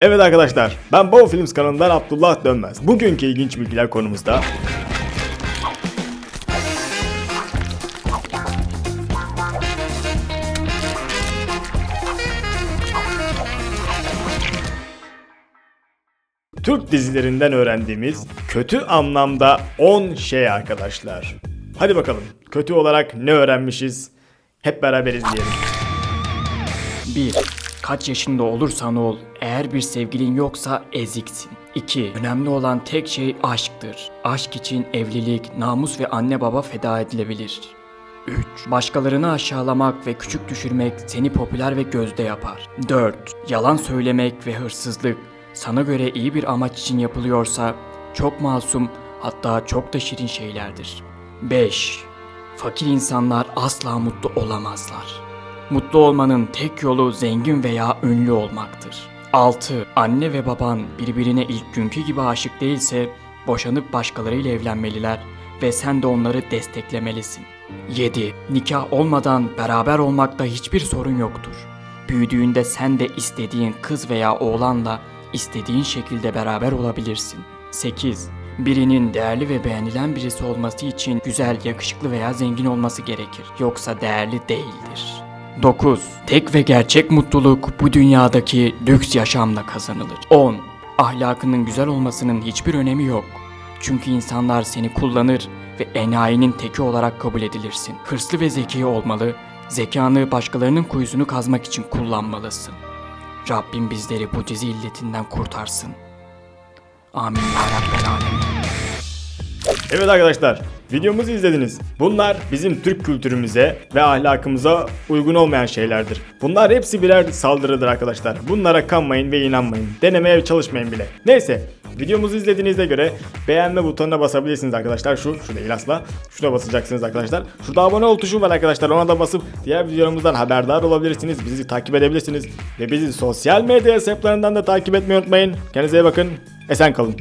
Evet arkadaşlar, ben Bow Films kanalından Abdullah Dönmez. Bugünkü ilginç bilgiler konumuzda Türk dizilerinden öğrendiğimiz kötü anlamda 10 şey arkadaşlar. Hadi bakalım, kötü olarak ne öğrenmişiz? Hep beraber izleyelim. 1. Kaç yaşında olursan ol, eğer bir sevgilin yoksa eziksin. 2. Önemli olan tek şey aşktır. Aşk için evlilik, namus ve anne baba feda edilebilir. 3. Başkalarını aşağılamak ve küçük düşürmek seni popüler ve gözde yapar. 4. Yalan söylemek ve hırsızlık sana göre iyi bir amaç için yapılıyorsa çok masum hatta çok da şirin şeylerdir. 5. Fakir insanlar asla mutlu olamazlar. Mutlu olmanın tek yolu zengin veya ünlü olmaktır. 6. Anne ve baban birbirine ilk günkü gibi aşık değilse boşanıp başkalarıyla evlenmeliler ve sen de onları desteklemelisin. 7. Nikah olmadan beraber olmakta hiçbir sorun yoktur. Büyüdüğünde sen de istediğin kız veya oğlanla istediğin şekilde beraber olabilirsin. 8. Birinin değerli ve beğenilen birisi olması için güzel, yakışıklı veya zengin olması gerekir. Yoksa değerli değildir. 9. Tek ve gerçek mutluluk bu dünyadaki lüks yaşamla kazanılır. 10. Ahlakının güzel olmasının hiçbir önemi yok. Çünkü insanlar seni kullanır ve enayinin teki olarak kabul edilirsin. Hırslı ve zeki olmalı, zekanı başkalarının kuyusunu kazmak için kullanmalısın. Rabbim bizleri bu dizi illetinden kurtarsın. Amin. Evet arkadaşlar, videomuzu izlediniz. Bunlar bizim Türk kültürümüze ve ahlakımıza uygun olmayan şeylerdir. Bunlar hepsi birer saldırıdır arkadaşlar. Bunlara kanmayın ve inanmayın. Denemeye çalışmayın bile. Neyse, videomuzu izlediğinizde göre beğenme butonuna basabilirsiniz arkadaşlar. Şu, şu değil asla. Şuna basacaksınız arkadaşlar. Şurada abone ol tuşu var arkadaşlar. Ona da basıp diğer videolarımızdan haberdar olabilirsiniz. Bizi takip edebilirsiniz. Ve bizi sosyal medya hesaplarından da takip etmeyi unutmayın. Kendinize iyi bakın. Esen kalın.